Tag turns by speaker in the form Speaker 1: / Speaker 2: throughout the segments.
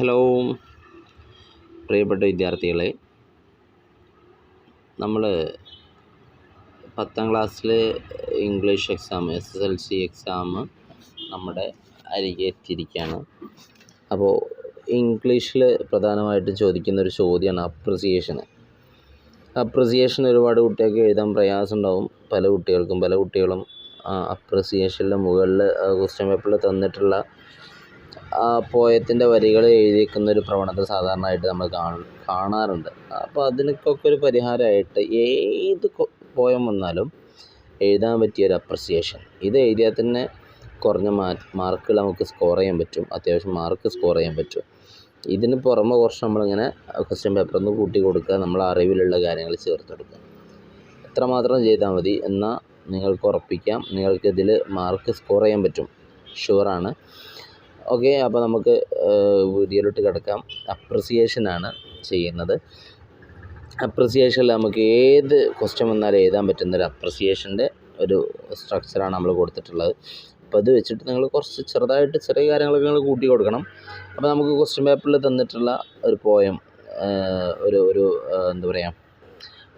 Speaker 1: Hello. പ്രിയപ്പെട്ട വിദ്യാർത്ഥികളെ നമ്മൾ പത്താം ക്ലാസ്സിൽ English exam S S L C exam നമ്മുടെ അരികെ എത്തിയിരിക്കുകയാണ് അപ്പോൾ ഇംഗ്ലീഷിൽ പ്രധാനമായിട്ട് ചോദിക്കുന്ന ഒരു ചോദ്യമാണ് അപ്രിസിയേഷന്. അപ്രിസിയേഷൻ ഒരുപാട് കുട്ടികൾക്ക് എഴുതാൻ പ്രയാസം ഉണ്ടാവും പല കുട്ടികൾക്കും പല കുട്ടികളും അപ്രിസിയേഷനിൽ മുകളിൽ ക്വസ്റ്റ്യൻ പേപ്പറിൽ തന്നിട്ടുള്ള പോയത്തിന്റെ വരികൾ എഴുതിയിരിക്കുന്ന ഒരു പ്രവണത സാധാരണയായിട്ട് നമ്മൾ കാണാറുണ്ട്. അപ്പോൾ അതിനൊക്കെ ഒരു പരിഹാരമായിട്ട് ഏത് പോയം വന്നാലും എഴുതാൻ പറ്റിയ ഒരു അപ്രിസിയേഷൻ ഇത് എഴുതിയാൽ തന്നെ കുറഞ്ഞ മാർക്കുകൾ നമുക്ക് സ്കോർ ചെയ്യാൻ പറ്റും. അത്യാവശ്യം മാർക്ക് സ്കോർ ചെയ്യാൻ പറ്റും. ഇതിന് പുറമെ കുറച്ച് നമ്മളിങ്ങനെ ക്വസ്റ്റ്യൻ പേപ്പർ ഒന്ന് കൂട്ടി കൊടുക്കുക നമ്മൾ അറിവിലുള്ള കാര്യങ്ങൾ ചേർത്ത് കൊടുക്കുക. എത്രമാത്രം ചെയ്താൽ മതി എന്നാൽ നിങ്ങൾക്ക് ഉറപ്പിക്കാം. നിങ്ങൾക്ക് ഇതിൽ മാർക്ക് സ്കോർ ചെയ്യാൻ പറ്റും. ഷുവറാണ് ഓക്കെ അപ്പോൾ നമുക്ക് വീഡിയോയിലോട്ട് കിടക്കാം. അപ്രിസിയേഷനാണ് ചെയ്യുന്നത്. അപ്രിസിയേഷനിൽ നമുക്ക് ഏത് ക്വസ്റ്റ്യൻ വന്നാലും എഴുതാൻ പറ്റുന്ന ഒരു അപ്രിസിയേഷന്റെ ഒരു സ്ട്രക്ചറാണ് നമ്മൾ കൊടുത്തിട്ടുള്ളത്. അപ്പോൾ അത് വെച്ചിട്ട് നിങ്ങൾ കുറച്ച് ചെറുതായിട്ട് ചെറിയ കാര്യങ്ങളൊക്കെ നിങ്ങൾ കൂട്ടി കൊടുക്കണം. അപ്പോൾ നമുക്ക് ക്വസ്റ്റ്യൻ പേപ്പറിൽ തന്നിട്ടുള്ള ഒരു പോയം ഒരു ഒരു എന്താ പറയുക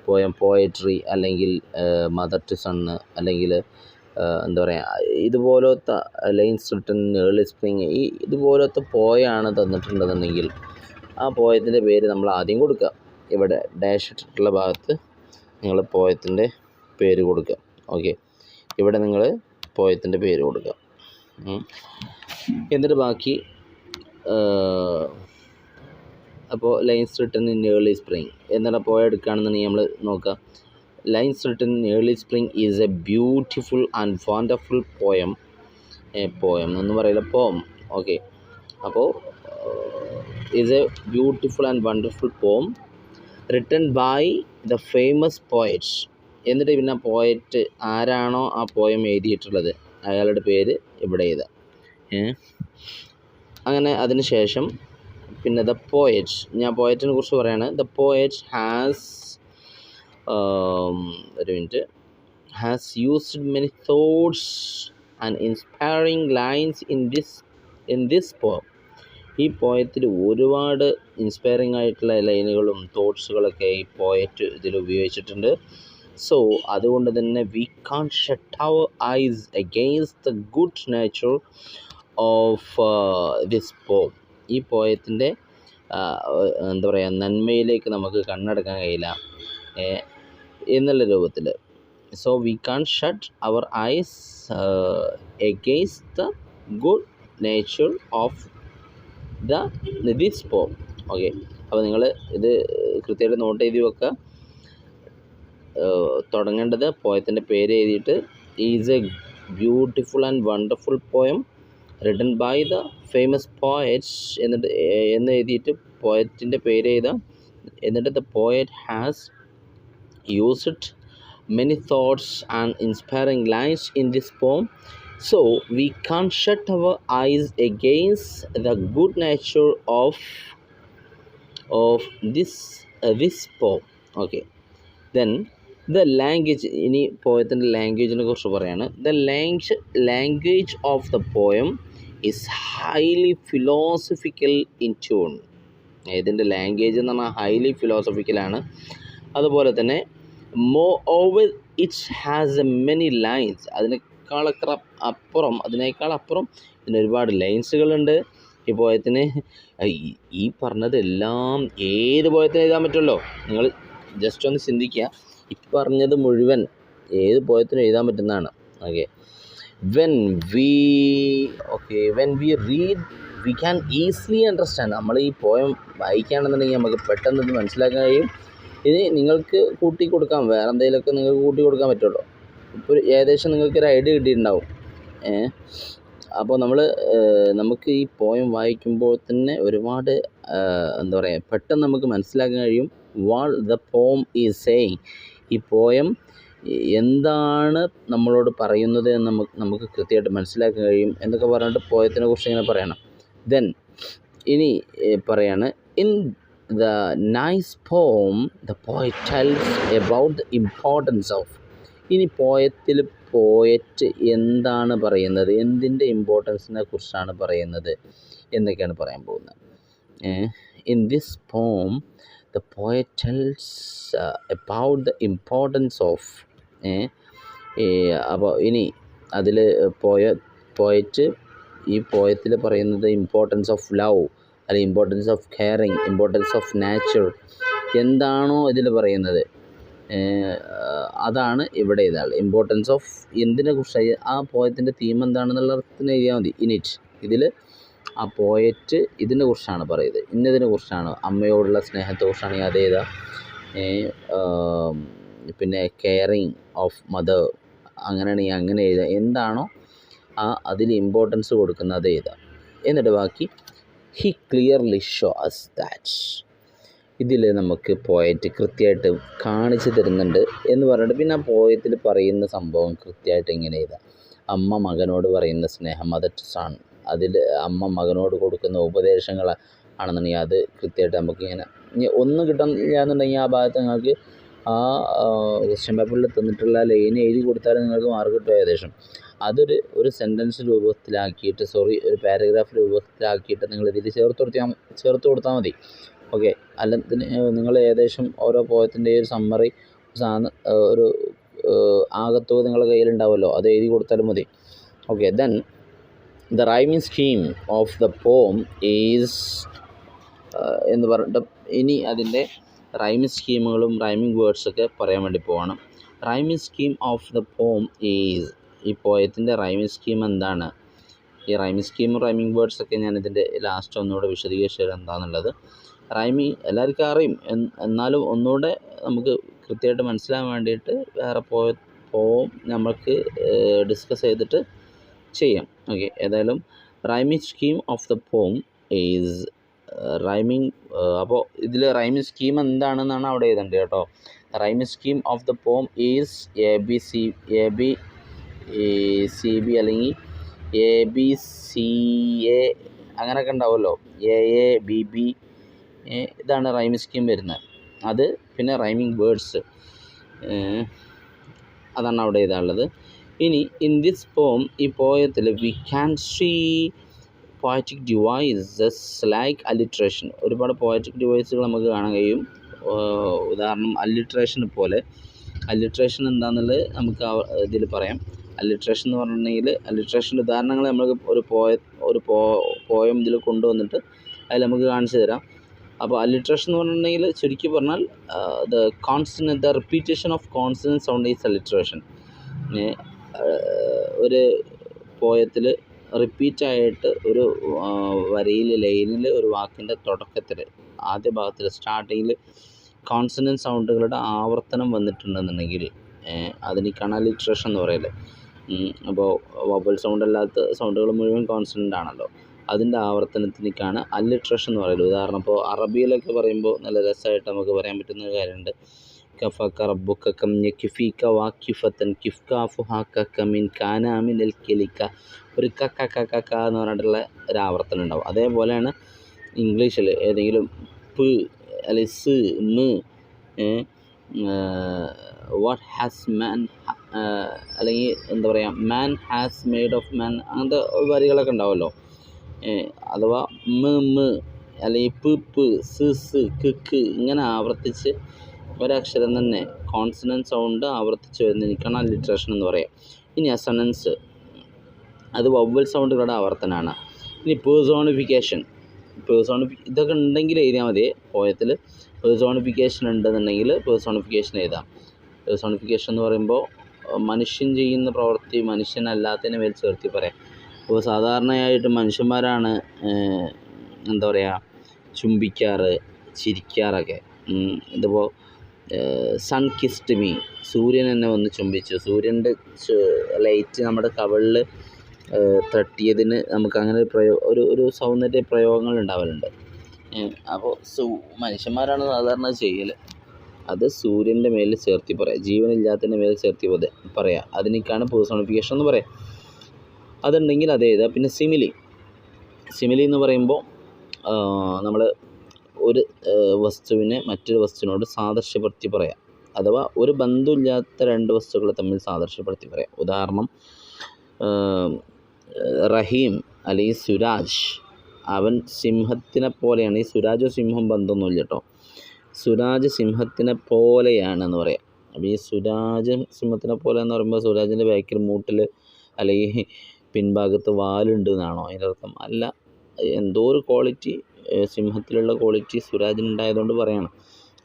Speaker 1: പോയം പോയട്രി അല്ലെങ്കിൽ മദർ ടു സണ്ണ് അല്ലെങ്കിൽ എന്താ പറയുക ഇതുപോലത്തെ ലൈൻസ് റിട്ടൺ ഏർലി സ്പ്രിങ് ഈ ഇതുപോലത്തെ പോയാണ് തന്നിട്ടുണ്ടെന്നുണ്ടെങ്കിൽ ആ പോയത്തിന്റെ പേര് നമ്മൾ ആദ്യം കൊടുക്കുക. ഇവിടെ ഡാഷ് ഇട്ടിട്ടുള്ള ഭാഗത്ത് നിങ്ങൾ പോയത്തിന്റെ പേര് കൊടുക്കുക. ഓക്കെ. ഇവിടെ നിങ്ങൾ പോയത്തിന്റെ പേര് കൊടുക്കുക. എന്നിട്ട് ബാക്കി അപ്പോൾ lines written in early spring. എന്നിട്ട് പോയ എടുക്കുകയാണെന്നുണ്ടെങ്കിൽ നമ്മൾ നോക്കുക. Lines written early spring is a beautiful and wonderful poem poem എന്ന് പറയില്ല പോം ഓക്കെ അപ്പോൾ is a beautiful and wonderful poem written by the famous poet എന്നിട്ട് പിന്നെ പോയറ്റ് ആരാണോ ആ പോയം എഴുതിയിട്ടുള്ളത്? അയാളുടെ പേര് ഇവിടെ എഴുതാം. അങ്ങനെ അതിന് ശേഷം പിന്നെ ദ പോയറ്റ് ഞാൻ പോയറ്റിനെ കുറിച്ച് പറയാണ്. ദ പോയറ്റ് ഹാസ് ഒരു minute has used many thoughts and inspiring lines in this in this poem ഈ പോയത്തിൽ ഒരുപാട് ഇൻസ്പയറിംഗ് ആയിട്ടുള്ള ലൈനുകളും തോട്ട്സുകളൊക്കെ ഈ പോയറ്റ് ഇതിൽ ഉപയോഗിച്ചിട്ടുണ്ട്. സോ അതുകൊണ്ട് തന്നെ we can't shut our eyes against the good nature of this poem ഈ പോയത്തിന്റെ എന്താ പറയുക നന്മയിലേക്ക് നമുക്ക് കണ്ണടക്കാൻ കഴിയില്ല. എന്നുള്ള രൂപത്തിൽ so we can't shut our eyes against the good nature of the this poem okay അപ്പോൾ നിങ്ങൾ ഇത് കൃത്യമായിട്ട് നോട്ട് ചെയ്ത് വെക്കുക. തുടങ്ങേണ്ടത് പോയത്തിന്റെ പേര് എഴുതിയിട്ട് is a beautiful and wonderful poem written by the famous poets എന്നിട്ട് എന്ന് എഴുതിയിട്ട് പോയറ്റിന്റെ പേര് എഴുതാം. എന്നിട്ട് the poet has used many thoughts and inspiring lines in this poem so we can't shut our eyes against the good nature of of this this poem okay then the language ഇനി പോയത്തിന്റെ ലാംഗ്വേജിനെ കുറിച്ച് പറയാണ്. The language language of the poem is highly philosophical in tune ഇതിന്റെ language എന്ന് പറഞ്ഞാൽ highly ഫിലോസഫിക്കലാണ് അതുപോലെ തന്നെ moreover it's has a many lines അതിനേക്കാളത്ര അപ്പുറം അതിനേക്കാൾ അപ്പുറം ഇതിന് ഒരുപാട് ലൈൻസുകളുണ്ട് ഈ പോയത്തിന് ഈ പറഞ്ഞതെല്ലാം ഏത് പോയത്തിന് എഴുതാൻ പറ്റുമല്ലോ നിങ്ങൾ ജസ്റ്റ് ഒന്ന് ചിന്തിക്കുക. ഈ പറഞ്ഞത് മുഴുവൻ ഏത് പോയത്തിനും എഴുതാൻ പറ്റുന്നതാണ്? Okay when we okay when we read we can easily understand നമ്മൾ ഈ പോയം വായിക്കുകയാണെന്നുണ്ടെങ്കിൽ നമുക്ക് പെട്ടെന്ന് ഇത് മനസ്സിലാക്കാൻ കഴിയും. ഇത് നിങ്ങൾക്ക് കൂട്ടി കൊടുക്കാം. വേറെ എന്തെങ്കിലുമൊക്കെ നിങ്ങൾക്ക് കൂട്ടി കൊടുക്കാൻ പറ്റുള്ളൂ. ഇപ്പോൾ ഏകദേശം നിങ്ങൾക്കൊരു ഐഡിയ കിട്ടിയിട്ടുണ്ടാവും. ഏ? അപ്പോൾ നമ്മൾ നമുക്ക് ഈ പോയം വായിക്കുമ്പോൾ തന്നെ ഒരുപാട് എന്താ പറയുക പെട്ടെന്ന് നമുക്ക് മനസ്സിലാക്കാൻ കഴിയും what the poem is saying ഈ പോയം എന്താണ് നമ്മളോട് പറയുന്നത് എന്ന് നമുക്ക് നമുക്ക് കൃത്യമായിട്ട് മനസ്സിലാക്കാൻ കഴിയും എന്നൊക്കെ പറഞ്ഞിട്ട് പോയത്തിനെ കുറിച്ച് ഇങ്ങനെ പറയണം. ദെൻ ഇനി പറയാണ് in the nice poem, the poet tells about the importance of. ഇനി പോയത്തിൽ പോയറ്റ് എന്താണ് പറയുന്നത്? എന്തിന്റെ ഇമ്പോർട്ടൻസിനെ കുറിച്ചാണ് പറയുന്നത്? എന്നൊക്കെയാണ് പറയാൻ പോകുന്നത്. In this poem the poet tells about the importance of അപ്പോൾ ഇനി അതിൽ പോയ പോയറ്റ് ഈ പോയത്തിൽ പറയുന്നത് ഇമ്പോർട്ടൻസ് ഓഫ് ലവ് അല്ലെങ്കിൽ importance of caring importance of nature എന്താണോ ഇതിൽ പറയുന്നത്. അതാണ് ഇവിടെ ഇതാണ് ഇമ്പോർട്ടൻസ് ഓഫ് എന്തിനെ കുറിച്ച്? ആ പോയത്തിന്റെ തീം എന്താണെന്നുള്ള അർത്ഥത്തിന് എഴുതിയാൽ മതി. ഇനിറ്റ് ഇതിൽ ആ പോയറ്റ് ഇതിനെ കുറിച്ചാണ് പറയുന്നത്. ഇന്നതിനെ കുറിച്ചാണ്. അമ്മയോടുള്ള സ്നേഹത്തെ കുറിച്ചാണെങ്കിൽ അതേത പിന്നെ കെയറിങ് ഓഫ് മദർ അങ്ങനെയാണെങ്കിൽ അങ്ങനെ എഴുതുക എന്താണോ ആ അതിൽ ഇമ്പോർട്ടൻസ് കൊടുക്കുന്നത് അതേത എന്നിട്ട് ബാക്കി ഹി ക്ലിയർലി ഷോസ് ദാറ്റ് ഇതിൽ നമുക്ക് പോയറ്റ് കൃത്യമായിട്ട് കാണിച്ചു തരുന്നുണ്ട് എന്ന് പറഞ്ഞിട്ട് പിന്നെ ആ പോയത്തിൽ പറയുന്ന സംഭവം കൃത്യമായിട്ട് ഇങ്ങനെ എഴുതാം. അമ്മ മകനോട് പറയുന്ന സ്നേഹം മദർ സൺ അതിൽ അമ്മ മകനോട് കൊടുക്കുന്ന ഉപദേശങ്ങൾ ആണെന്നുണ്ടെങ്കിൽ അത് കൃത്യമായിട്ട് നമുക്കിങ്ങനെ ഇങ്ങനെ ഒന്നും കിട്ടുന്നില്ല എന്നുണ്ടെങ്കിൽ ആ ഭാഗത്ത് നിങ്ങൾക്ക് ആ ക്വസ്റ്റ്യൻ പേപ്പറിൽ തന്നിട്ടുള്ള ലൈൻ എഴുതി കൊടുത്താൽ നിങ്ങൾക്ക് മാർക്ക് കിട്ടും ഏകദേശം. അതൊരു ഒരു സെന്റൻസ് രൂപത്തിലാക്കിയിട്ട് സോറി ഒരു പാരഗ്രാഫ് രൂപത്തിലാക്കിയിട്ട് നിങ്ങൾ ഇതിൽ ചേർത്ത് കൊടുത്താൽ ചേർത്ത് കൊടുത്താൽ മതി. ഓക്കെ അല്ലെങ്കിൽ നിങ്ങൾ ഏകദേശം ഓരോ പോയത്തിന്റെ ഒരു സമ്മറി സാധനം ഒരു ആകത്തുക നിങ്ങളുടെ കയ്യിലുണ്ടാവുമല്ലോ അത് എഴുതി കൊടുത്താലും മതി. Okay then the rhyming scheme of the poem is എന്ന് പറഞ്ഞിട്ട് ഇനി അതിന്റെ റൈമിങ് സ്കീമുകളും റൈമിങ് വേർഡ്സൊക്കെ പറയാൻ വേണ്ടി പോകണം rhyming scheme of the poem is ഈ പോയത്തിന്റെ റൈമിംഗ് സ്കീം എന്താണ്? ഈ റൈമിങ് സ്കീമും റൈമിങ് വേർഡ്സൊക്കെ ഞാൻ ഇതിന്റെ ലാസ്റ്റ് ഒന്നുകൂടെ വിശദീകരിച്ച് തരാം എന്താണെന്നുള്ളത് റൈമിങ് എല്ലാവർക്കും അറിയും. എന്നാലും ഒന്നുകൂടെ നമുക്ക് കൃത്യമായിട്ട് മനസ്സിലാകാൻ വേണ്ടിയിട്ട് വേറെ പോയ പോവും നമുക്ക് ഡിസ്കസ് ചെയ്തിട്ട് ചെയ്യാം. ഓക്കെ ഏതായാലും rhyming scheme of the poem is rhyming അപ്പോൾ ഇതിൽ റൈമിംഗ് സ്കീം എന്താണെന്നാണ് അവിടെ എഴുതേണ്ടത് കേട്ടോ. Rhyming scheme of the poem is A B C A B C B അല്ലെങ്കിൽ എ ബി സി എ അങ്ങനെയൊക്കെ ഉണ്ടാവുമല്ലോ. എ എ ബി ബി ഇതാണ് റൈമിങ് സ്കീം വരുന്നത്. അത് പിന്നെ റൈമിങ് വേർഡ്സ് അതാണ് അവിടെ ഇതാണുള്ളത്. ഇനി ഇൻ ദിസ് പോം ഈ പോയത്തിൽ we can see poetic devices like alliteration ഒരുപാട് പോയറ്റിക് ഡിവൈസുകൾ നമുക്ക് കാണാൻ കഴിയും. ഉദാഹരണം അലിട്രേഷൻ പോലെ. അലിട്രേഷൻ എന്താണെന്നുള്ളത് നമുക്ക് ഇതിൽ പറയാം. അലിട്രേഷൻ എന്ന് പറഞ്ഞിട്ടുണ്ടെങ്കിൽ അലിട്രേഷന്റെ ഉദാഹരണങ്ങൾ നമുക്ക് ഒരു പോയ ഒരു പോ പോയം ഇതിൽ കൊണ്ടുവന്നിട്ട് അതിൽ നമുക്ക് കാണിച്ചു തരാം. അപ്പോൾ അലിട്രേഷൻ എന്ന് പറഞ്ഞിട്ടുണ്ടെങ്കിൽ ചുരുക്കി പറഞ്ഞാൽ the consonant the repetition of consonant sound is alliteration ഒരു പോയത്തിൽ റിപ്പീറ്റായിട്ട് ഒരു വരിയിൽ ലൈനിൽ ഒരു വാക്കിന്റെ തുടക്കത്തിൽ ആദ്യ ഭാഗത്തിൽ സ്റ്റാർട്ടിങ്ങിൽ കോൺസണന്റ് സൗണ്ടുകളുടെ ആവർത്തനം വന്നിട്ടുണ്ടെന്നുണ്ടെങ്കിൽ അതിനേക്കാണ് അലിട്രേഷൻ എന്ന് പറയൽ അപ്പോൾ വവൽ സൗണ്ട് അല്ലാത്ത സൗണ്ടുകൾ മുഴുവൻ കോൺസ്റ്റന്റ് ആണല്ലോ. അതിന്റെ ആവർത്തനത്തിനേക്കാണ് അല്ലിട്രേഷൻ എന്ന് പറയുന്നത്. ഉദാഹരണം ഇപ്പോൾ അറബിയിലൊക്കെ പറയുമ്പോൾ നല്ല രസമായിട്ട് നമുക്ക് പറയാൻ പറ്റുന്ന ഒരു കാര്യമുണ്ട്. കഫക്ക റബ്ബുക്ക കം കിഫീക്ക വാക്കിഫത്തൻ കിഫ്കാഫു ഹാക്ക കമിൻ കാനാമിൻ എൽ കെലിക്ക. ഒരു കക്ക കക്ക ക എന്ന് പറഞ്ഞിട്ടുള്ള ഒരു ആവർത്തനം ഉണ്ടാവും. അതേപോലെയാണ് ഇംഗ്ലീഷിൽ ഏതെങ്കിലും പ് അല്ലെങ്കിൽ സ് മ് വാട്ട് ഹാസ് മാൻ അല്ലെങ്കിൽ എന്താ പറയുക man has made of man അങ്ങനത്തെ വരികളൊക്കെ ഉണ്ടാവുമല്ലോ അഥവാ മ് മ് അല്ലെങ്കിൽ പ് പ് സ് സ് ക് ക് ഇങ്ങനെ ആവർത്തിച്ച് ഒരക്ഷരം തന്നെ കോൺസണന്റ് സൗണ്ട് ആവർത്തിച്ച് വരുന്നതിനാണ് അലിട്രേഷൻ എന്ന് പറയുക ഇനി അസണൻസ് അത് വവ്വൽ സൗണ്ടുകളുടെ ആവർത്തനമാണ്. ഇനി പേഴ്സോണിഫിക്കേഷൻ പേഴ്സോണിഫി ഇതൊക്കെ ഉണ്ടെങ്കിൽ എഴുതിയാൽ മതി. പോയത്തിൽ പേഴ്സോണിഫിക്കേഷൻ ഉണ്ടെന്നുണ്ടെങ്കിൽ പേഴ്സോണിഫിക്കേഷൻ എഴുതാം. പേഴ്സോണിഫിക്കേഷൻ എന്ന് പറയുമ്പോൾ മനുഷ്യൻ ചെയ്യുന്ന പ്രവൃത്തി മനുഷ്യനല്ലാത്തതിനെ മേൽ ചേർത്തി പറയാം. അപ്പോൾ സാധാരണയായിട്ട് മനുഷ്യന്മാരാണ് എന്താ പറയുക ചുംബിക്കാറ് ചിരിക്കാറൊക്കെ. ഇതിപ്പോൾ സൺ കിസ്ഡ് മീ സൂര്യൻ എന്നെ വന്ന് ചുംബിച്ചു. സൂര്യന്റെ ലൈറ്റ് നമ്മുടെ കവളിൽ തട്ടിയതിന് നമുക്ക് അങ്ങനെ ഒരു പ്രയോ ഒരു ഒരു സൗന്ദര്യ പ്രയോഗങ്ങൾ ഉണ്ടാവലുണ്ട്. അപ്പോൾ സൂ മനുഷ്യന്മാരാണ് സാധാരണ ചെയ്യൽ അത് സൂര്യന്റെ മേലിൽ ചേർത്തി പറയാം. ജീവനില്ലാത്തതിന്റെ മേലിൽ ചേർത്തി പറയാം. അതിനേക്കാണ് പേഴ്സോണിഫിക്കേഷൻ എന്ന് പറയാം. അതുണ്ടെങ്കിൽ അത് പിന്നെ സിമിലി സിമിലി എന്ന് പറയുമ്പോൾ നമ്മൾ ഒരു വസ്തുവിനെ മറ്റൊരു വസ്തുവിനോട് സാദൃശ്യപ്പെടുത്തി പറയാം. അഥവാ ഒരു ബന്ധമില്ലാത്ത രണ്ട് വസ്തുക്കളെ തമ്മിൽ സാദൃശ്യപ്പെടുത്തി പറയാം. ഉദാഹരണം റഹീം അല്ലെങ്കിൽ സുരാജ്. അവൻ സിംഹത്തിനെ പോലെയാണ്. ഈ സുരാജോ സിംഹം ബന്ധമൊന്നുമില്ല കേട്ടോ. സുരാജ് സിംഹത്തിനെ പോലെയാണെന്ന് പറയാം. അപ്പോൾ ഈ സുരാജ് സിംഹത്തിനെ പോലെ എന്ന് പറയുമ്പോൾ സുരാജിന്റെ ബാക്കിൽ മൂട്ടിൽ അല്ലെങ്കിൽ പിൻഭാഗത്ത് വാലുണ്ട് എന്നാണോ അതിന്റെ അർത്ഥം. അല്ല എന്തോ ഒരു ക്വാളിറ്റി സിംഹത്തിലുള്ള ക്വാളിറ്റി സുരാജിനുണ്ടായതുകൊണ്ട് പറയണം.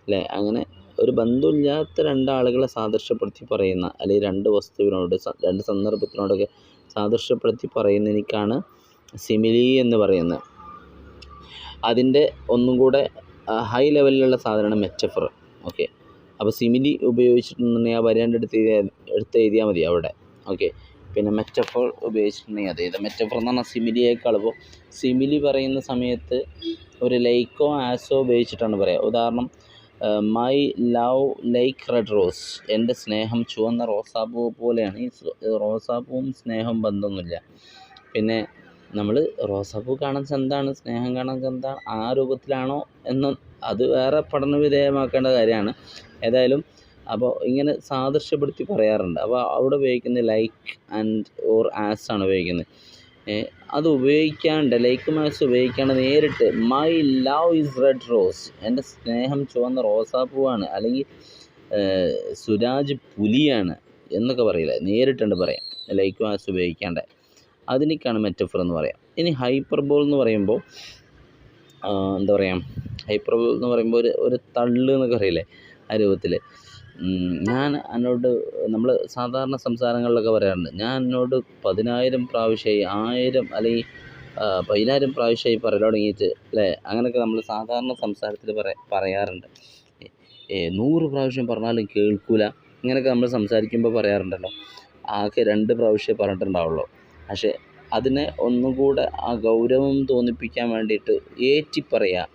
Speaker 1: അല്ലേ? അങ്ങനെ ഒരു ബന്ധമില്ലാത്ത രണ്ടാളുകളെ സാദൃശ്യപ്പെടുത്തി പറയുന്ന അല്ലെങ്കിൽ രണ്ട് വസ്തുവിനോട് രണ്ട് സന്ദർഭത്തിനോടൊക്കെ സാദൃശ്യപ്പെടുത്തി പറയുന്നതിനേക്കാണ് സിമിലി എന്ന് പറയുന്നത്. അതിന്റെ ഒന്നും കൂടെ ഹൈ ലെവലിലുള്ള സാധനമാണ് മെച്ചഫർ ഓക്കെ അപ്പോൾ സിമിലി ഉപയോഗിച്ചിട്ടുണ്ടെങ്കിൽ ആ എടുത്ത് എഴുതിയാൽ എടുത്ത് എഴുതിയാൽ മതി അവിടെ. ഓക്കെ പിന്നെ മെറ്റഫർ ഉപയോഗിച്ചിട്ടുണ്ടെങ്കിൽ അത് മെറ്റഫർ എന്ന് പറഞ്ഞാൽ സിമിലിയേക്കാൾ ഇപ്പോൾ സിമിലി പറയുന്ന സമയത്ത് ഒരു ലൈക്കോ ആസോ ഉപയോഗിച്ചിട്ടാണ് പറയുക ഉദാഹരണം my love like red rose എന്റെ സ്നേഹം ചുവന്ന റോസാപ്പൂ പോലെയാണ് ഈ റോസാപ്പൂവും സ്നേഹവും ബന്ധമൊന്നുമില്ല. പിന്നെ നമ്മൾ റോസാപ്പൂ കാണാൻ ചന്താണ് സ്നേഹം കാണാൻ ചന്താണ് ആ രൂപത്തിലാണോ എന്ന് അത് വേറെ പഠന വിധേയമാക്കേണ്ട കാര്യമാണ്. ഏതായാലും അപ്പോൾ ഇങ്ങനെ സാദൃശ്യപ്പെടുത്തി പറയാറുണ്ട്. അപ്പോൾ അവിടെ ഉപയോഗിക്കുന്നത് ലൈക്ക് ആൻഡ് ഓർ ആസ് ആണ് ഉപയോഗിക്കുന്നത്. അത് ഉപയോഗിക്കാണ്ട് ലൈക്ക് മാസ് ഉപയോഗിക്കാണ്ട് നേരിട്ട് my love is red rose എന്റെ സ്നേഹം ചുവന്ന റോസാപ്പൂവാണ് അല്ലെങ്കിൽ സുരാജ് പുലിയാണ് എന്നൊക്കെ പറയില്ല നേരിട്ടുണ്ട് പറയാം. ലൈക്ക് മാസ് ഉപയോഗിക്കാണ്ട്. അതിനേക്കാണ് മെറ്റഫർ എന്ന് പറയാം. ഇനി ഹൈപ്പർബോൾ എന്ന് പറയുമ്പോൾ എന്താ പറയുക ഹൈപ്പർബോൾ എന്ന് പറയുമ്പോൾ ഒരു ഒരു തള്ളു എന്നൊക്കെ അറിയില്ലേ ആ രൂപത്തിൽ ഞാൻ എന്നോട് നമ്മൾ സാധാരണ സംസാരങ്ങളിലൊക്കെ പറയാറുണ്ട് ഞാൻ എന്നോട് പതിനായിരം പ്രാവശ്യമായി ആയിരം അല്ലെങ്കിൽ പതിനായിരം പ്രാവശ്യമായി പറയാൻ തുടങ്ങിയിട്ട് അല്ലേ? അങ്ങനെയൊക്കെ നമ്മൾ സാധാരണ സംസാരത്തിൽ പറ പറയാറുണ്ട്. നൂറ് പ്രാവശ്യം പറഞ്ഞാലും കേൾക്കൂല. ഇങ്ങനെയൊക്കെ നമ്മൾ സംസാരിക്കുമ്പോൾ പറയാറുണ്ടല്ലോ. ആകെ രണ്ട് പ്രാവശ്യമേ പറഞ്ഞിട്ടുണ്ടാവുള്ളൂ. പക്ഷേ അതിനെ ഒന്നും കൂടെ ആ ഗൗരവം തോന്നിപ്പിക്കാൻ വേണ്ടിയിട്ട് ഏറ്റി പറയുക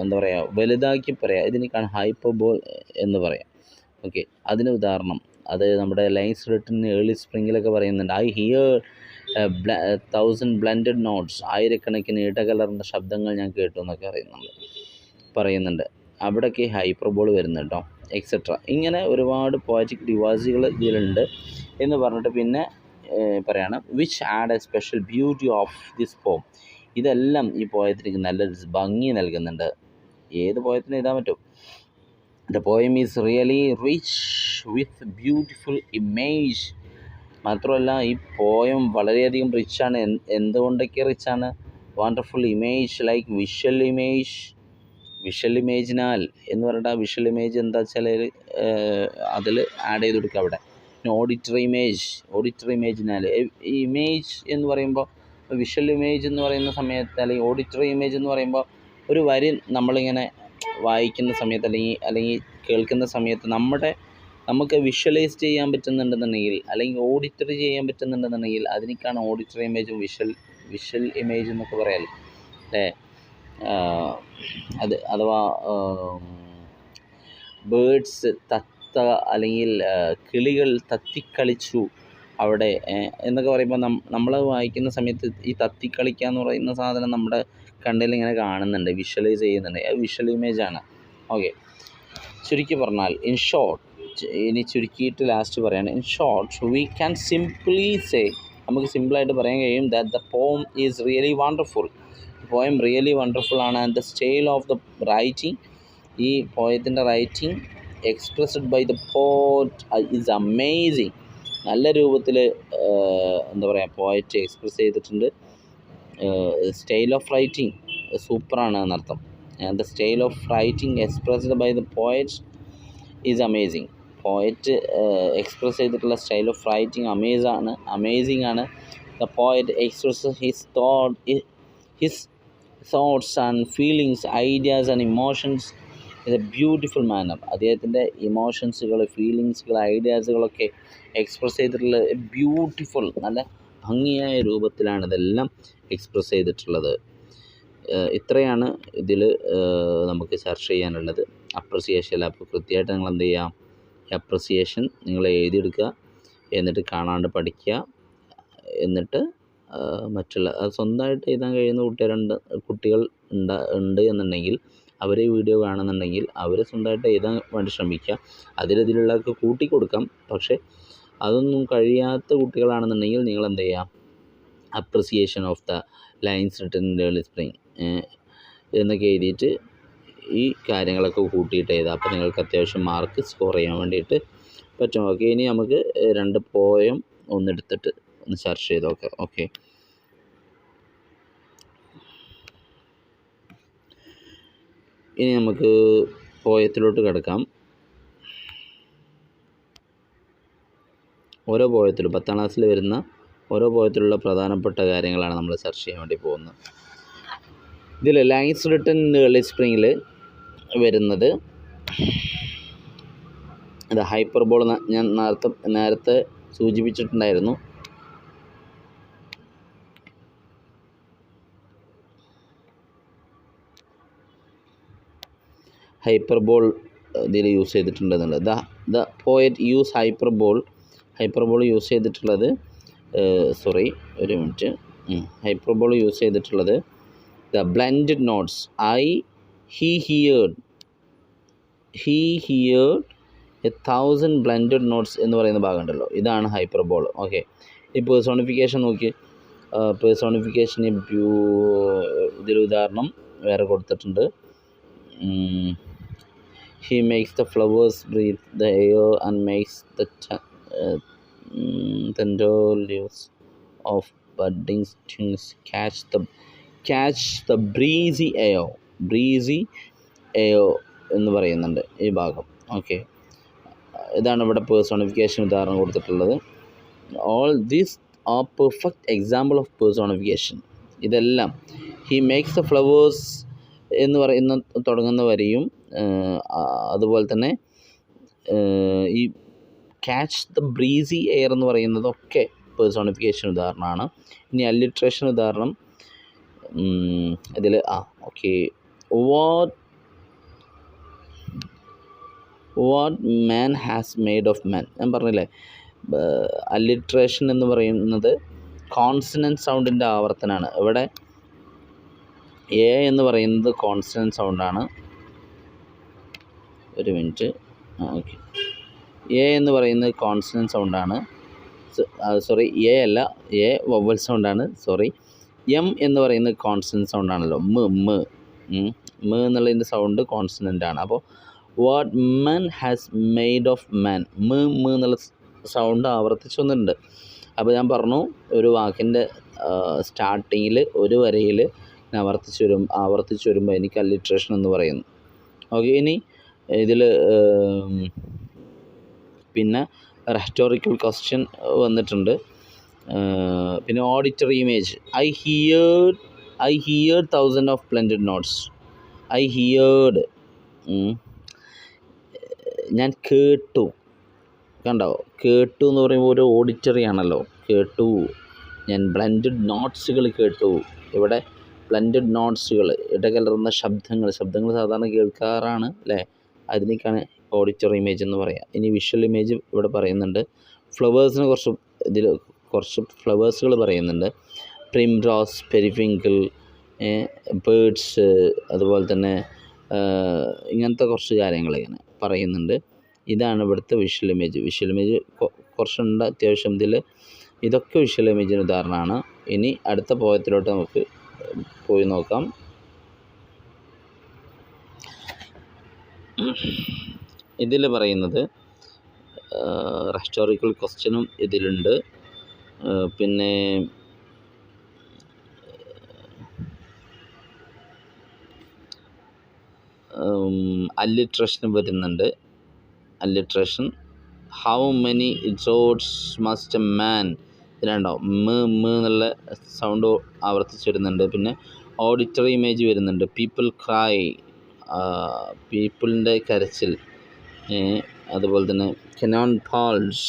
Speaker 1: എന്താ പറയുക വലുതാക്കി പറയുക ഇതിനേക്കാണ് ഹൈപ്പർബോൾ എന്ന് പറയാം. ഓക്കെ അതിന് ഉദാഹരണം. അത് നമ്മുടെ ലൈൻസ് റിട്ടൺ ഏർലി സ്പ്രിങ്ങിലൊക്കെ പറയുന്നുണ്ട് I hear thousand blended notes ആയിരക്കണക്കിന് ഇടകലർന്ന ശബ്ദങ്ങൾ ഞാൻ കേട്ടു എന്നൊക്കെ അറിയുന്നുണ്ട് പറയുന്നുണ്ട്. അവിടെയൊക്കെ ഹൈപ്പർബോൾ വരുന്നുണ്ട് എക്സെട്ര ഇങ്ങനെ ഒരുപാട് പോയറ്റിക് ഡിവൈസുകൾ ഇതിലുണ്ട് എന്ന് പറഞ്ഞിട്ട് പിന്നെ പറയാണ് which add a special beauty of this poem ഇതെല്ലാം ഈ പോയത്തിലേക്ക് നല്ലൊരു ഭംഗി നൽകുന്നുണ്ട്. ഏത് പോയത്തിനും എഴുതാൻ പറ്റും? The poem is really rich with beautiful image മാത്രമല്ല ഈ പോയം വളരെയധികം റിച്ചാണ് എന്തുകൊണ്ടൊക്കെ റിച്ചാണ് wonderful image like visual image visual ഇമേജിനാൽ എന്ന് പറഞ്ഞിട്ട് ആ വിഷ്വൽ ഇമേജ് എന്താ വെച്ചാൽ അതിൽ ആഡ് ചെയ്ത് കൊടുക്കുക അവിടെ. പിന്നെ ഓഡിറ്റർ ഇമേജ് ഓഡിറ്റർ ഇമേജിനാൽ ഇമേജ് എന്ന് പറയുമ്പോൾ വിഷ്വൽ ഇമേജ് എന്ന് പറയുന്ന സമയത്ത് അല്ലെങ്കിൽ ഓഡിറ്റർ ഇമേജ് എന്ന് പറയുമ്പോൾ ഒരു വരി നമ്മളിങ്ങനെ വായിക്കുന്ന സമയത്ത് അല്ലെങ്കിൽ അല്ലെങ്കിൽ കേൾക്കുന്ന സമയത്ത് നമ്മുടെ നമുക്ക് വിഷ്വലൈസ് ചെയ്യാൻ പറ്റുന്നുണ്ടെന്നുണ്ടെങ്കിൽ അല്ലെങ്കിൽ ഓഡിറ്റർ ചെയ്യാൻ പറ്റുന്നുണ്ടെന്നുണ്ടെങ്കിൽ അതിനേക്കാണ് ഓഡിറ്റർ ഇമേജും വിഷ്വൽ വിഷ്വൽ ഇമേജ് എന്നൊക്കെ പറയാൽ അല്ലേ? അത് അഥവാ ബേഡ്സ് തത്ത അല്ലെങ്കിൽ കിളികൾ തത്തിക്കളിച്ചു അവിടെ. എന്നൊക്കെ പറയുമ്പോൾ നം നമ്മൾ വായിക്കുന്ന സമയത്ത് ഈ തത്തിക്കളിക്കുക എന്ന് പറയുന്ന സാധനം നമ്മുടെ കണ്ണിൽ ഇങ്ങനെ കാണുന്നുണ്ട് വിഷ്വലൈസ് ചെയ്യുന്നുണ്ട്. വിഷ്വൽ ഇമേജാണ് ഓക്കെ ചുരുക്കി പറഞ്ഞാൽ ഇൻ ഷോർട്ട് ഇനി ചുരുക്കിയിട്ട് ലാസ്റ്റ് പറയാണ്. In short we can simply say നമുക്ക് സിമ്പിളായിട്ട് പറയാൻ കഴിയും that the poem is really wonderful poem really wonderful ആണ്. And the style of the writing ഈ പോയത്തിന്റെ writing expressed by the poet is amazing നല്ല രൂപത്തിൽ എന്താ പറയുക പോയറ്റ് എക്സ്പ്രസ് ചെയ്തിട്ടുണ്ട്. സ്റ്റൈൽ ഓഫ് റൈറ്റിംഗ് സൂപ്പറാണ് എന്നർത്ഥം the style of writing expressed by the poet is amazing poet express ചെയ്തിട്ടുള്ള സ്റ്റൈൽ ഓഫ് റൈറ്റിംഗ് അമേസാണ് അമേസിങ് ആണ് the poet express his thought his thoughts and feelings ideas and emotions in a beautiful manner അദ്ദേഹത്തിന്റെ ഇമോഷൻസുകൾ ഫീലിങ്സുകൾ ഐഡിയാസുകളൊക്കെ express ചെയ്തിട്ടുള്ള beautiful നല്ല ഭംഗിയായ രൂപത്തിലാണ് ഇതെല്ലാം express ചെയ്തിട്ടുള്ളത്. ഇത്രയാണ് ഇതിൽ നമുക്ക് ചർച്ച ചെയ്യാനുള്ളത്. അപ്രിസിയേഷൻ അപ്പോൾ കൃത്യമായിട്ട് നിങ്ങൾ എന്ത് ചെയ്യുക അപ്രിസിയേഷൻ നിങ്ങൾ എഴുതിയെടുക്കുക. എന്നിട്ട് കാണാണ്ട് പഠിക്കുക. എന്നിട്ട് മറ്റുള്ള സ്വന്തമായിട്ട് എഴുതാൻ കഴിയുന്ന കുട്ടികളുണ്ട് കുട്ടികൾ ഉണ്ട് എന്നുണ്ടെങ്കിൽ അവർ ഈ വീഡിയോ കാണുന്നുണ്ടെങ്കിൽ അവർ സ്വന്തമായിട്ട് എഴുതാൻ വേണ്ടി ശ്രമിക്കുക. അതിലിതിലുള്ളതൊക്കെ കൂട്ടിക്കൊടുക്കാം. പക്ഷേ അതൊന്നും കഴിയാത്ത കുട്ടികളാണെന്നുണ്ടെങ്കിൽ നിങ്ങൾ എന്ത് ചെയ്യുക appreciation of the lines written early spring എന്നൊക്കെ എഴുതിയിട്ട് ഈ കാര്യങ്ങളൊക്കെ കൂട്ടിയിട്ട് എഴുതാം അപ്പോൾ നിങ്ങൾക്ക് അത്യാവശ്യം മാർക്ക് സ്കോർ ചെയ്യാൻ വേണ്ടിയിട്ട് പറ്റും. ഓക്കെ ഇനി നമുക്ക് രണ്ട് പോയം ഒന്നെടുത്തിട്ട് ഒന്ന് ചർച്ച ചെയ്ത് നോക്കാം. ഓക്കെ. ഇനി നമുക്ക് പോയത്തിലോട്ട് കിടക്കാം. ഓരോ പോയത്തിലും പത്താം ക്ലാസ്സിൽ വരുന്ന ഓരോ പോയത്തിലുള്ള പ്രധാനപ്പെട്ട കാര്യങ്ങളാണ് നമ്മൾ സെർച്ച് ചെയ്യാൻ വേണ്ടി പോകുന്നത്. ഇതിൽ ലൈൻസ് റിട്ടൺ ഏർലി സ്പ്രിങ്ങിൽ വരുന്നത് ഇത് ഹൈപ്പർബോൾ ഞാൻ നേരത്തെ നേരത്തെ സൂചിപ്പിച്ചിട്ടുണ്ടായിരുന്നു. ഹൈപ്പർബോൾ ഇതിൽ use ചെയ്തിട്ടുണ്ടെന്നുള്ളത് the the poet use hyperbole hyperbole use ചെയ്തിട്ടുള്ളത് സോറി ഒരു മിനിറ്റ് ഹൈപ്പർബോൾ യൂസ് ചെയ്തിട്ടുള്ളത് the blended notes I he heard he heard a thousand blended notes എന്ന് പറയുന്ന ഭാഗമുണ്ടല്ലോ. ഇതാണ് ഹൈപ്പർബോൾ. ഓക്കെ ഈ പേഴ്സോണിഫിക്കേഷൻ നോക്കി. പേഴ്സോണിഫിക്കേഷൻ ഇതിൽ ഉദാഹരണം വേറെ കൊടുത്തിട്ടുണ്ട്. He makes the flowers breathe the air and makes the തൻഡോലിയൂസ് of budding stings catch the catch the breezy air breezy air എന്ന് പറയുന്നുണ്ട് ഈ ഭാഗം. ഓക്കെ ഇതാണ് ഇവിടെ പേഴ്സോണിഫിക്കേഷൻ ഉദാഹരണം കൊടുത്തിട്ടുള്ളത്. All these are perfect example of personification ഇതെല്ലാം. ഹി മേക്സ് ദ ഫ്ലവേഴ്സ് എന്ന് പറയുന്ന തുടങ്ങുന്ന വരിയും അതുപോലെ തന്നെ ഈ ക്യാച്ച് ദ ബ്രീസി എയർ എന്ന് പറയുന്നതൊക്കെ പേഴ്സോണിഫിക്കേഷൻ ഉദാഹരണമാണ്. ഇനി അല്ലിട്രേഷൻ ഉദാഹരണം. ഇതിൽ ആ okay what what man has made of man ഞാൻ പറഞ്ഞില്ലേ? അല്ലിട്രേഷൻ എന്ന് പറയുന്നത് കോൺസണന്റ് സൗണ്ടിന്റെ ആവർത്തനമാണ് ഇവിടെ എ എന്ന് പറയുന്നത് കോൺസ്റ്റന്റ് സൗണ്ടാണ് ഒരു മിനിറ്റ്. ഓക്കെ. എ എന്ന് പറയുന്നത് കോൺസ്റ്റന്റ് സൗണ്ടാണ്. സോറി എ അല്ല എ വവൽ സൗണ്ടാണ്. സോറി. എം എന്ന് പറയുന്നത് കോൺസ്റ്റന്റ് സൗണ്ടാണല്ലോ. മ് മ് മ് എന്നുള്ളതിന്റെ സൗണ്ട് കോൺസ്റ്റന്റ് ആണ്. അപ്പോൾ what Mann has made of മാൻ മ മ് എന്നുള്ള സൗണ്ട് ആവർത്തിച്ച് വന്നിട്ടുണ്ട്. അപ്പോൾ ഞാൻ പറഞ്ഞു ഒരു വാക്കിന്റെ സ്റ്റാർട്ടിങ്ങിൽ ഒരു വരയിൽ ആവർത്തിച്ച് വരും ആവർത്തിച്ച് വരുമ്പോൾ എനിക്ക് അല്ലിട്രേഷൻ എന്ന് പറയുന്നു. ഓക്കെ ഇനി ഇതിൽ പിന്നെ റെസ്റ്റോറിക്കൽ ക്വസ്റ്റ്യൻ വന്നിട്ടുണ്ട്. പിന്നെ auditory image I heard I heard thousand of blended notes I heard ഞാൻ കേട്ടു. കണ്ടോ? കേട്ടു എന്ന് പറയുമ്പോൾ ഒരു ഓഡിറ്ററി ആണല്ലോ. കേട്ടു. ഞാൻ ബ്ലൻഡഡ് നോട്ട്സുകൾ കേട്ടു. ഇവിടെ ബ്ലൻഡഡ് നോട്ട്സുകൾ ഇടകലർന്ന ശബ്ദങ്ങൾ ശബ്ദങ്ങൾ സാധാരണ കേൾക്കാറാണ് അല്ലേ? അതിനേക്കാണ് ഓഡിറ്ററി ഇമേജ് എന്ന് പറയുക ഇനി വിഷ്വൽ ഇമേജ് ഇവിടെ പറയുന്നുണ്ട്. ഫ്ലവേഴ്സിന് കുറച്ച് ഇതിൽ കുറച്ച് ഫ്ലവേഴ്സുകൾ പറയുന്നുണ്ട്. പ്രിംറോസ് പെരിഫിങ്കിൾ ബേഡ്സ് അതുപോലെ തന്നെ ഇങ്ങനത്തെ കുറച്ച് കാര്യങ്ങൾ ഇങ്ങനെ പറയുന്നുണ്ട്. ഇതാണ് ഇവിടുത്തെ വിഷ്വൽ ഇമേജ് വിഷ്വൽ ഇമേജ് കുറച്ചുണ്ട് അത്യാവശ്യം ഇതിൽ ഇതൊക്കെ വിഷ്വൽ ഇമേജിന് ഉദാഹരണമാണ്. ഇനി അടുത്ത പോയത്തിലോട്ട് നമുക്ക് പോയി നോക്കാം. ഇതിൽ പറയുന്നത് റെസ്റ്റോറിക്കൽ ക്വസ്റ്റ്യനും ഇതിലുണ്ട്. പിന്നെ അല്ലിട്രേഷൻ വരുന്നുണ്ട്. Alliteration how many gods must a man ഇതിലുണ്ടാവും മ് മ എന്നുള്ള സൗണ്ട് ആവർത്തിച്ച് വരുന്നുണ്ട്. പിന്നെ ഓഡിറ്ററി ഇമേജ് വരുന്നുണ്ട്. പീപ്പിൾ ക്രൈ പീപ്പിളിന്റെ കരച്ചിൽ അതുപോലെ തന്നെ കനോൺ ഫാൾസ്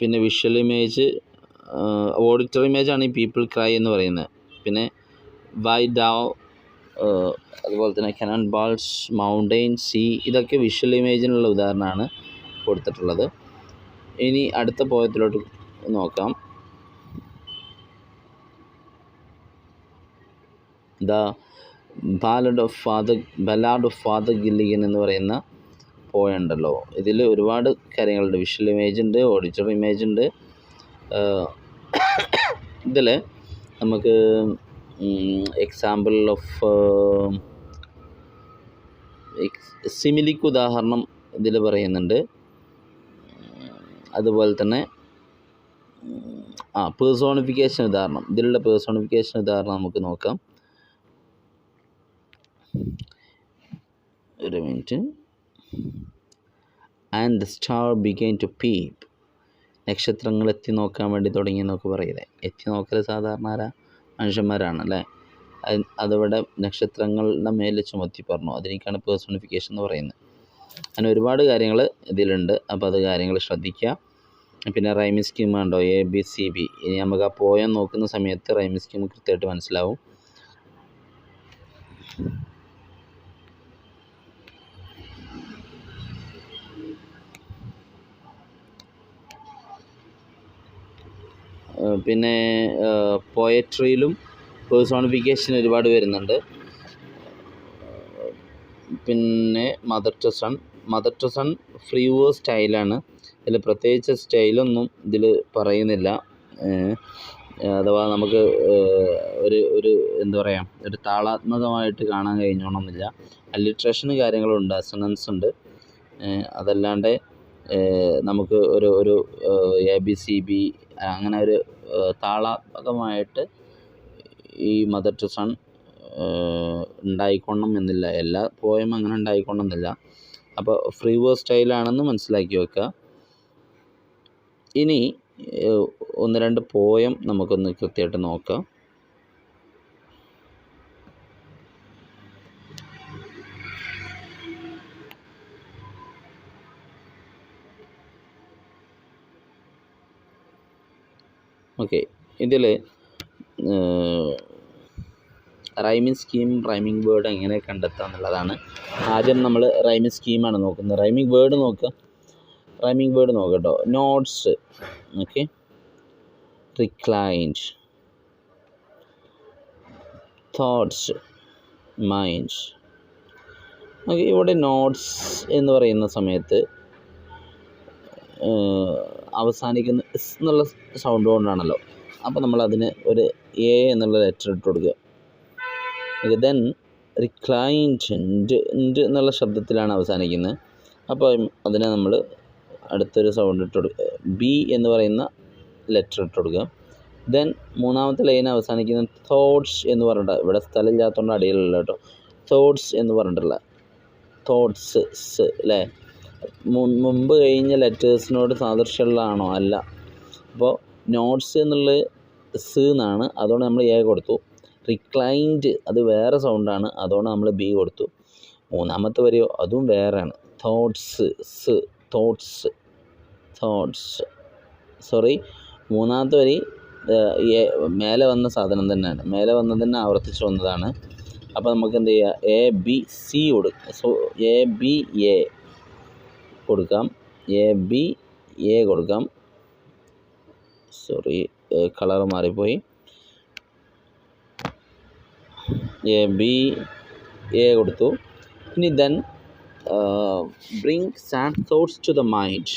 Speaker 1: പിന്നെ വിഷ്വൽ ഇമേജ് ഓഡിറ്ററി ഇമേജാണ് ഈ പീപ്പിൾ ക്രൈ എന്ന് പറയുന്നത്. പിന്നെ വൈ ഡാവ് അതുപോലെ തന്നെ കനോൺ ബാൾസ് മൗണ്ടെയിൻ സീ ഇതൊക്കെ വിഷ്വൽ ഇമേജിനുള്ള ഉദാഹരണമാണ് കൊടുത്തിട്ടുള്ളത്. ഇനി അടുത്ത പോയത്തിലോട്ട് നോക്കാം. The ballad of father ballad of father Gilligan എന്ന് പറയുന്ന പോയ ഉണ്ടല്ലോ. ഇതിൽ ഒരുപാട് കാര്യങ്ങളുണ്ട്. വിഷ്വൽ ഇമേജ് ഉണ്ട് ഓഡിറ്റർ ഇമേജ് ഉണ്ട്. ഇതിൽ നമുക്ക് എക്സാമ്പിൾ ഓഫ് സിമിലിക്ക് ഉദാഹരണം ഇതിൽ പറയുന്നുണ്ട്. അതുപോലെ തന്നെ ആ പേഴ്സോണിഫിക്കേഷൻ ഉദാഹരണം. ഇതിലുള്ള പേഴ്സോണിഫിക്കേഷൻ ഉദാഹരണം നമുക്ക് നോക്കാം. ഒരു minute. And the star begin to peep നക്ഷത്രങ്ങൾ എത്തി നോക്കാൻ വേണ്ടി തുടങ്ങി എന്നൊക്കെ പറയില്ലേ എത്തി നോക്കൽ സാധാരണ ആരാ? മനുഷ്യന്മാരാണ് അല്ലേ? അതവിടെ നക്ഷത്രങ്ങളുടെ മേലെ ചുമത്തി പറഞ്ഞു. അതിനേക്കാണ് പേഴ്സണിഫിക്കേഷൻ എന്ന് പറയുന്നത്. അങ്ങനെ ഒരുപാട് കാര്യങ്ങൾ ഇതിലുണ്ട്. അപ്പോൾ അത് കാര്യങ്ങൾ ശ്രദ്ധിക്കുക. പിന്നെ റൈമിംഗ് സ്കീം ഉണ്ടോ? എ ബി സി ബി ഇനി നമുക്ക് ആ പോയം നോക്കുന്ന സമയത്ത് റൈമിംഗ് സ്കീം കൃത്യമായിട്ട് മനസ്സിലാവും. പിന്നെ പോയട്രിയിലും പേഴ്സോണിഫിക്കേഷൻ ഒരുപാട് വരുന്നുണ്ട്. പിന്നെ mother to son mother to son free സ്റ്റൈലാണ്. ഇതിൽ പ്രത്യേകിച്ച് സ്റ്റൈലൊന്നും ഇതിൽ പറയുന്നില്ല. അഥവാ നമുക്ക് ഒരു ഒരു എന്താ പറയുക ഒരു താളാത്മകമായിട്ട് കാണാൻ കഴിഞ്ഞോണമെന്നില്ല അല്ലിട്രേഷന് കാര്യങ്ങളുണ്ട് അസണൻസ് ഉണ്ട് അതല്ലാണ്ട് നമുക്ക് ഒരു ഒരു എ ബി സി ബി അങ്ങനെ ഒരു താളാത്മകമായിട്ട് ഈ മദർ സൺ ഉണ്ടായിക്കൊള്ളണം എന്നില്ല എല്ലാ പോയം അങ്ങനെ ഉണ്ടായിക്കൊള്ളണം എന്നില്ല അപ്പോൾ ഫ്രീ വേർ സ്റ്റൈലാണെന്ന് മനസ്സിലാക്കി വെക്കുക. ഇനി ഒന്ന് രണ്ട് പോയം നമുക്കൊന്ന് കൃത്യമായിട്ട് നോക്കാം. ഓക്കെ. ഇതിൽ റൈമിങ് സ്കീം റൈമിങ് വേർഡ് എങ്ങനെ കണ്ടെത്തുക എന്നുള്ളതാണ്. ആദ്യം നമ്മൾ റൈമിംഗ് സ്കീമാണ് നോക്കുന്നത്. റൈമിങ് വേർഡ് നോക്കുക. റൈമിങ് വേർഡ് നോക്കുക കേട്ടോ. Notes. Okay. Reclined. Thoughts. Mind okay ഇവിടെ നോട്ട്സ് എന്ന് പറയുന്ന സമയത്ത് അവസാനിക്കുന്ന എസ് എന്നുള്ള സൗണ്ട് കൊണ്ടാണല്ലോ. അപ്പോൾ നമ്മൾ അതിന് ഒരു എ എന്നുള്ള ലെറ്റർ ഇട്ട് കൊടുക്കുക. ഓക്കെ ദെൻ റിക്ലൈൻഡ് എന്നുള്ള ശബ്ദത്തിലാണ് അവസാനിക്കുന്നത്. അപ്പോൾ അതിനെ നമ്മൾ അടുത്തൊരു സൗണ്ട് ഇട്ട് കൊടുക്കുക ബി എന്ന് പറയുന്ന ലെറ്റർ ഇട്ട് കൊടുക്കുക. ദെൻ മൂന്നാമത്തെ ലൈൻ അവസാനിക്കുന്ന തോട്ട്സ് എന്ന് പറഞ്ഞിട്ട് ഇവിടെ സ്ഥലമില്ലാത്തതുകൊണ്ട് അടിയിലുള്ള കേട്ടോ. തോട്ട്സ് എന്ന് പറഞ്ഞിട്ടുള്ള തോട്ട്സ് അല്ലേ മുമ്പ് കഴിഞ്ഞ ലെറ്റേഴ്സിനോട് സാദൃശ്യമുള്ളതാണോ? അല്ല. അപ്പോൾ നോട്ട്സ് എന്നുള്ളത് സ് എന്നാണ് അതുകൊണ്ട് നമ്മൾ എ കൊടുത്തു. റിക്ലൈൻഡ് അത് വേറെ സൗണ്ടാണ്. അതുകൊണ്ട് നമ്മൾ ബി കൊടുത്തു. മൂന്നാമത്തെ വരെയോ അതും വേറെയാണ്. തോട്ട്സ് സ് തോട്ട്സ് തോട്ട്സ്. സോറി. മൂന്നാമത്തെ വരി മേലെ വന്ന സാധനം തന്നെയാണ്. മേലെ വന്നത് തന്നെ ആവർത്തിച്ച് വന്നതാണ്. അപ്പോൾ നമുക്ക് എന്ത് ചെയ്യുക എ ബി സി കൊടുക്കുക സോ എ ബി എ. കൊടുക്കാം. എ ബി എ കൊടുക്കാം. സോറി കളർ മാറിപ്പോയി. എ ബി എ കൊടുത്തു. ഇനി then bring sad thoughts to the mind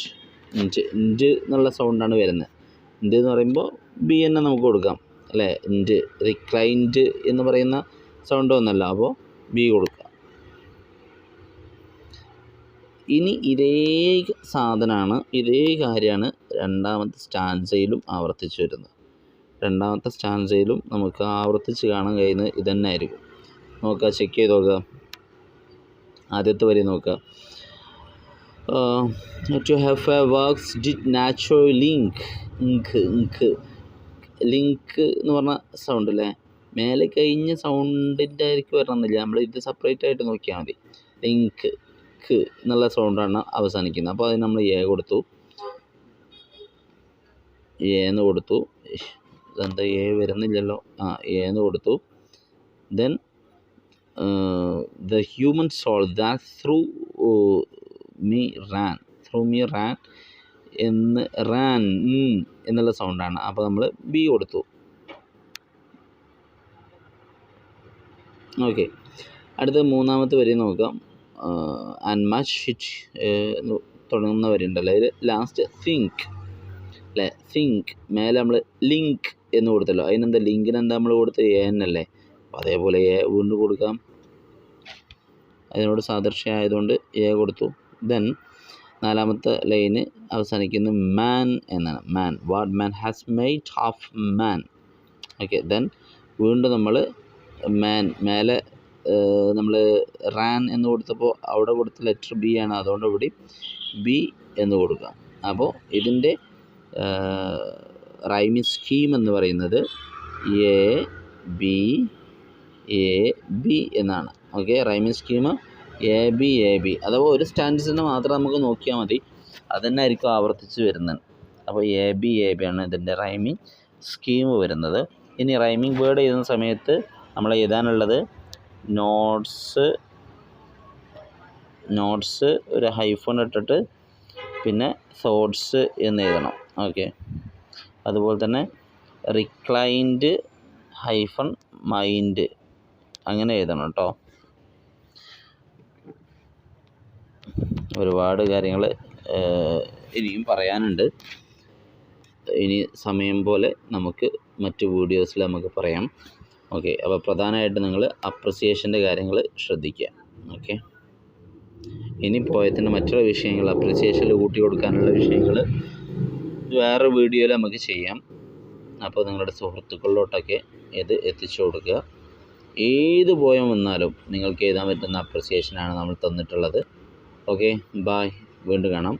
Speaker 1: inch inch എന്നുള്ള സൗണ്ടാണ് വരുന്നത്. ഇഞ്ച് എന്ന് പറയുമ്പോൾ ബി തന്നെ നമുക്ക് കൊടുക്കാം. അല്ലേ? ഇഞ്ച് റിക്ലൈൻഡ് എന്ന് പറയുന്ന സൗണ്ട് ഒന്നല്ല. അപ്പോൾ ബി കൊടുക്കുക ഇനി ഇതേ സാധനമാണ് ഇതേ കാര്യമാണ് രണ്ടാമത്തെ സ്റ്റാൻസയിലും ആവർത്തിച്ചു വരുന്നത്. രണ്ടാമത്തെ സ്റ്റാൻസയിലും നമുക്ക് ആവർത്തിച്ച് കാണാൻ കഴിയുന്നത് ഇത് തന്നെ ആയിരിക്കും നോക്കുക ചെക്ക് ചെയ്ത് നോക്കുക. ആദ്യത്തെ വരി നോക്കുക. To have a works did natural link ink ink link എന്ന് പറഞ്ഞ സൗണ്ട് അല്ലേ മേലെ കഴിഞ്ഞ സൗണ്ടിന്റെ ആയിരിക്കും വരണമെന്നില്ല. നമ്മൾ ഇത് സെപ്പറേറ്റ് ആയിട്ട് നോക്കിയാൽ മതി. ലിങ്ക് ക്ക് എന്നുള്ള സൗണ്ടാണ് അവസാനിക്കുന്നത്. അപ്പോൾ അതിന് നമ്മൾ എ കൊടുത്തു. എന്ന് കൊടുത്തു. എന്താ എ വരുന്നില്ലല്ലോ. ആ എന്ന് കൊടുത്തു. Then the human soul that through me ran through me ran എന്ന് റാൻ എന്നുള്ള സൗണ്ടാണ്. അപ്പോൾ നമ്മൾ ബി കൊടുത്തു. ഓക്കെ. അടുത്ത മൂന്നാമത്തെ വരി നോക്കാം. ആൻഡ് മച്ച് ഹിറ്റ് തുടങ്ങുന്നവരുണ്ടല്ലോ അതിൽ ലാസ്റ്റ് സിങ്ക് അല്ലേ? സിങ്ക് മേലെ നമ്മൾ ലിങ്ക് എന്ന് കൊടുത്തല്ലോ. അതിനെന്താ? ലിങ്കിന് എന്താ നമ്മൾ കൊടുത്തത് എ അല്ലേ? അപ്പോൾ അതേപോലെ എ വീണ്ടും കൊടുക്കാം. അതിനോട് സാദൃശ്യമായതുകൊണ്ട് എ കൊടുത്തു. ദെൻ നാലാമത്തെ ലൈന് അവസാനിക്കുന്ന മാൻ എന്നാണ്. Man what man has made of man okay then വീണ്ടും നമ്മൾ മാൻ മേലെ നമ്മൾ റാൻ എന്ന് കൊടുത്തപ്പോൾ അവിടെ കൊടുത്ത ലെറ്റർ ബി ആണ്. അതുകൊണ്ട് ഇവിടെ ബി എന്ന് കൊടുക്കാം അപ്പോൾ ഇതിന്റെ റൈമിംഗ് സ്കീം എന്ന് പറയുന്നത് എ ബി എ ബി എന്നാണ്. Okay? Rhyming scheme A B A B. അഥവാ ഒരു സ്റ്റാൻഡേർഡ്സിനെ മാത്രം നമുക്ക് നോക്കിയാൽ മതി. അതന്നെ ആയിരിക്കും ആവർത്തിച്ച് വരുന്നത്. അപ്പോൾ എ ബി എ ബി ആണ് ഇതിന്റെ റൈമിംഗ് സ്കീം വരുന്നത്. ഇനി റൈമിംഗ് വേർഡ് എഴുതുന്ന സമയത്ത് നമ്മൾ എഴുതാനുള്ളത് നോട്ട്സ് നോട്ട്സ് ഒരു ഹൈഫോൺ ഇട്ടിട്ട് പിന്നെ തോട്ട്സ് എന്ന് എഴുതണം. ഓക്കെ അതുപോലെ തന്നെ റിക്ലൈൻഡ് ഹൈഫൺ മൈൻഡ് അങ്ങനെ എഴുതണം കേട്ടോ ഒരുപാട് കാര്യങ്ങൾ ഇനിയും പറയാനുണ്ട്. ഇനി സമയം പോലെ നമുക്ക് മറ്റ് വീഡിയോസിൽ നമുക്ക് പറയാം. ഓക്കെ അപ്പോൾ പ്രധാനമായിട്ട് നിങ്ങൾ അപ്രിസിയേഷന്റെ കാര്യങ്ങൾ ശ്രദ്ധിക്കുക. ഓക്കെ ഇനി പോയതിന്റെ മറ്റുള്ള വിഷയങ്ങൾ അപ്രിസിയേഷനിൽ കൂട്ടി കൊടുക്കാനുള്ള വിഷയങ്ങൾ വേറെ വീഡിയോയിൽ നമുക്ക് ചെയ്യാം. അപ്പോൾ നിങ്ങളുടെ സുഹൃത്തുക്കളിലോട്ടൊക്കെ ഇത് എത്തിച്ചു കൊടുക്കുക. ഏത് പോയം വന്നാലും നിങ്ങൾക്ക് എഴുതാൻ പറ്റുന്ന അപ്രിസിയേഷനാണ് നമ്മൾ തന്നിട്ടുള്ളത്. ഓക്കെ ബായ് വീണ്ടും കാണാം.